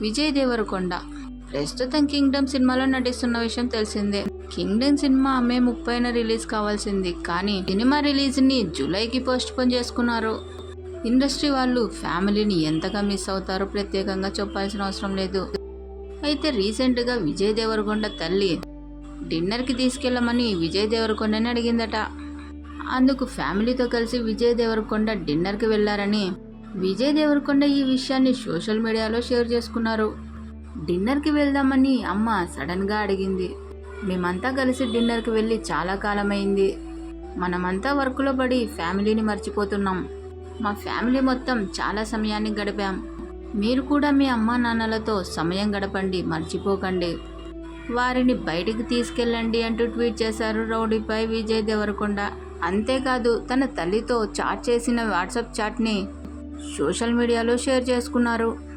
విజయ్ దేవరకొండ ప్రస్తుతం కింగ్డమ్ సినిమాలో నటిస్తున్న విషయం తెలిసిందే. కింగ్డమ్ సినిమా మే ముప్పైన రిలీజ్ కావాల్సింది. కానీ సినిమా రిలీజ్ని జూలైకి పోస్ట్ పోన్ చేసుకున్నారు. ఇండస్ట్రీ వాళ్ళు ఫ్యామిలీని ఎంతగా మిస్ అవుతారో ప్రత్యేకంగా చెప్పాల్సిన అవసరం లేదు. అయితే రీసెంట్గా విజయ్ దేవరకొండ తల్లి డిన్నర్కి తీసుకెళ్ళమని విజయ్ దేవరకొండని అడిగిందట. అందుకు ఫ్యామిలీతో కలిసి విజయ్ దేవరకొండ డిన్నర్కి వెళ్ళారని విజయ్ దేవరకొండ ఈ విషయాన్ని సోషల్ మీడియాలో షేర్ చేసుకున్నారు. డిన్నర్కి వెళ్దామని అమ్మ సడన్గా అడిగింది. మేమంతా కలిసి డిన్నర్కి వెళ్ళి చాలా కాలమైంది. మనమంతా వర్క్లో పడి ఫ్యామిలీని మర్చిపోతున్నాం. మా ఫ్యామిలీ మొత్తం చాలా సమయాన్ని గడిపాం. మీరు కూడా మీ అమ్మా నాన్నలతో సమయం గడపండి మర్చిపోకండి. వారిని బయటికి తీసుకెళ్ళండి అంటూ ట్వీట్ చేశారు రౌడీపై విజయ్ దేవరకొండ. అంతేకాదు తన తల్లితో చాట్ చేసిన వాట్సాప్ చాట్ని సోషల్ మీడియాలో షేర్ చేసుకున్నారు.